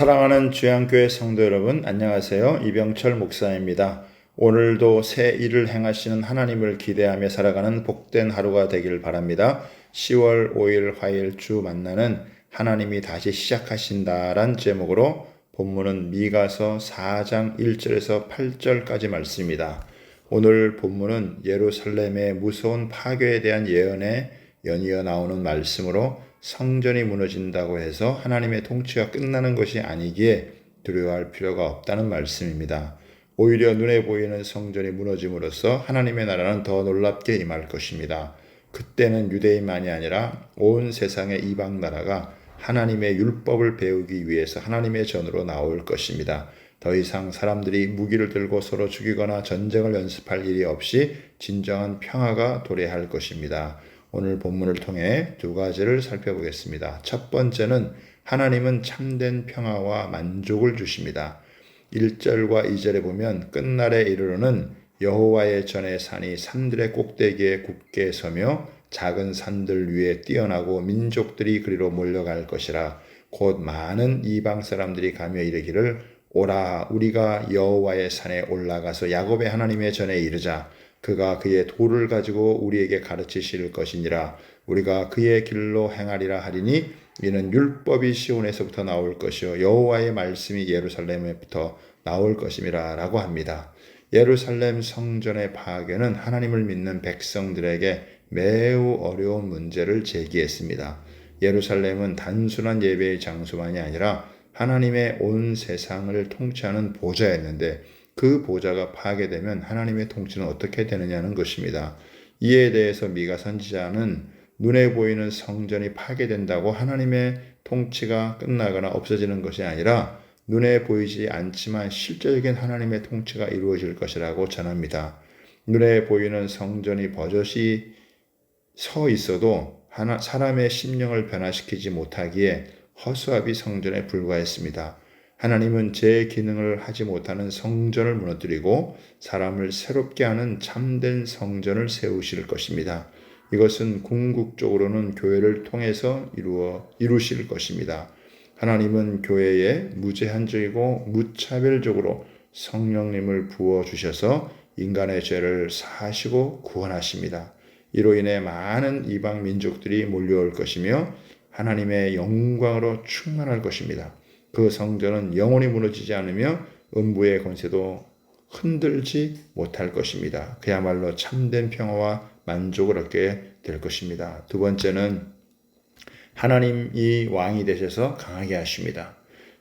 사랑하는 주양교회 성도 여러분, 안녕하세요. 이병철 목사입니다. 오늘도 새 일을 행하시는 하나님을 기대하며 살아가는 복된 하루가 되길 바랍니다. 10월 5일 화요일 주 만나는 하나님이 다시 시작하신다란 제목으로 본문은 미가서 4장 1절에서 8절까지 말씀입니다. 오늘 본문은 예루살렘의 무서운 파괴에 대한 예언에 연이어 나오는 말씀으로 성전이 무너진다고 해서 하나님의 통치가 끝나는 것이 아니기에 두려워할 필요가 없다는 말씀입니다. 오히려 눈에 보이는 성전이 무너짐으로써 하나님의 나라는 더 놀랍게 임할 것입니다. 그때는 유대인만이 아니라 온 세상의 이방 나라가 하나님의 율법을 배우기 위해서 하나님의 전으로 나올 것입니다. 더 이상 사람들이 무기를 들고 서로 죽이거나 전쟁을 연습할 일이 없이 진정한 평화가 도래할 것입니다. 오늘 본문을 통해 두 가지를 살펴보겠습니다. 첫 번째는 하나님은 참된 평화와 만족을 주십니다. 1절과 2절에 보면 끝날에 이르러는 여호와의 전의 산이 산들의 꼭대기에 굳게 서며 작은 산들 위에 뛰어나고 민족들이 그리로 몰려갈 것이라 곧 많은 이방 사람들이 가며 이르기를 오라 우리가 여호와의 산에 올라가서 야곱의 하나님의 전에 이르자 그가 그의 도를 가지고 우리에게 가르치실 것이니라 우리가 그의 길로 행하리라 하리니 이는 율법이 시온에서부터 나올 것이요 여호와의 말씀이 예루살렘에부터 나올 것임이라라고 합니다. 예루살렘 성전의 파괴는 하나님을 믿는 백성들에게 매우 어려운 문제를 제기했습니다. 예루살렘은 단순한 예배의 장소만이 아니라 하나님의 온 세상을 통치하는 보좌였는데 그 보좌가 파괴되면 하나님의 통치는 어떻게 되느냐는 것입니다. 이에 대해서 미가 선지자는 눈에 보이는 성전이 파괴된다고 하나님의 통치가 끝나거나 없어지는 것이 아니라 눈에 보이지 않지만 실제적인 하나님의 통치가 이루어질 것이라고 전합니다. 눈에 보이는 성전이 버젓이 서 있어도 하나, 사람의 심령을 변화시키지 못하기에 허수아비 성전에 불과했습니다. 하나님은 제 기능을 하지 못하는 성전을 무너뜨리고 사람을 새롭게 하는 참된 성전을 세우실 것입니다. 이것은 궁극적으로는 교회를 통해서 이루어 이루실 것입니다. 하나님은 교회에 무제한적이고 무차별적으로 성령님을 부어 주셔서 인간의 죄를 사하시고 구원하십니다. 이로 인해 많은 이방 민족들이 몰려올 것이며 하나님의 영광으로 충만할 것입니다. 그 성전은 영원히 무너지지 않으며 음부의 권세도 흔들지 못할 것입니다. 그야말로 참된 평화와 만족을 얻게 될 것입니다. 두 번째는 하나님이 왕이 되셔서 강하게 하십니다.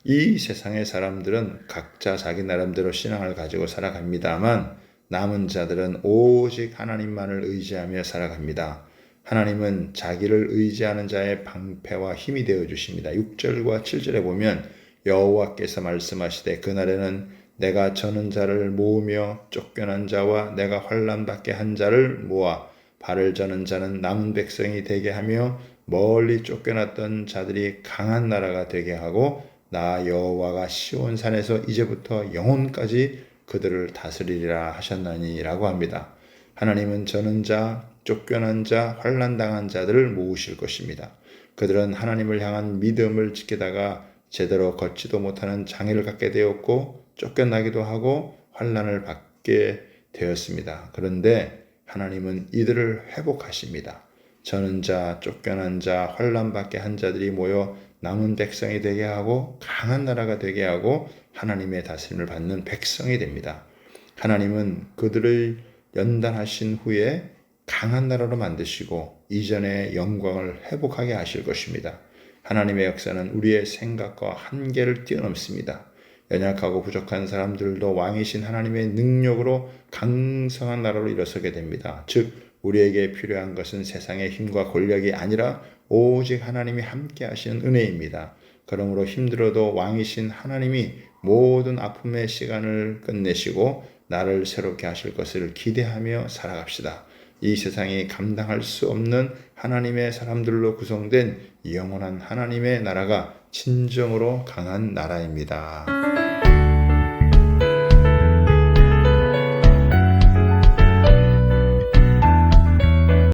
이 세상의 사람들은 각자 자기 나름대로 신앙을 가지고 살아갑니다만 남은 자들은 오직 하나님만을 의지하며 살아갑니다. 하나님은 자기를 의지하는 자의 방패와 힘이 되어 주십니다. 6절과 7절에 보면 여호와께서 말씀하시되 그날에는 내가 저는 자를 모으며 쫓겨난 자와 내가 환란 받게 한 자를 모아 발을 저는 자는 남은 백성이 되게 하며 멀리 쫓겨났던 자들이 강한 나라가 되게 하고 나 여호와가 시온 산에서 이제부터 영혼까지 그들을 다스리리라 하셨나니라고 합니다. 하나님은 저는 자, 쫓겨난 자, 환란 당한 자들을 모으실 것입니다. 그들은 하나님을 향한 믿음을 지키다가 제대로 걷지도 못하는 장애를 갖게 되었고 쫓겨나기도 하고 환란을 받게 되었습니다. 그런데 하나님은 이들을 회복하십니다. 저는 자, 쫓겨난 자, 환란 받게 한 자들이 모여 남은 백성이 되게 하고 강한 나라가 되게 하고 하나님의 다스림을 받는 백성이 됩니다. 하나님은 그들을 연단하신 후에 강한 나라로 만드시고 이전의 영광을 회복하게 하실 것입니다. 하나님의 역사는 우리의 생각과 한계를 뛰어넘습니다. 연약하고 부족한 사람들도 왕이신 하나님의 능력으로 강성한 나라로 일어서게 됩니다. 즉, 우리에게 필요한 것은 세상의 힘과 권력이 아니라 오직 하나님이 함께 하시는 은혜입니다. 그러므로 힘들어도 왕이신 하나님이 모든 아픔의 시간을 끝내시고 나를 새롭게 하실 것을 기대하며 살아갑시다. 이 세상이 감당할 수 없는 하나님의 사람들로 구성된 영원한 하나님의 나라가 진정으로 강한 나라입니다.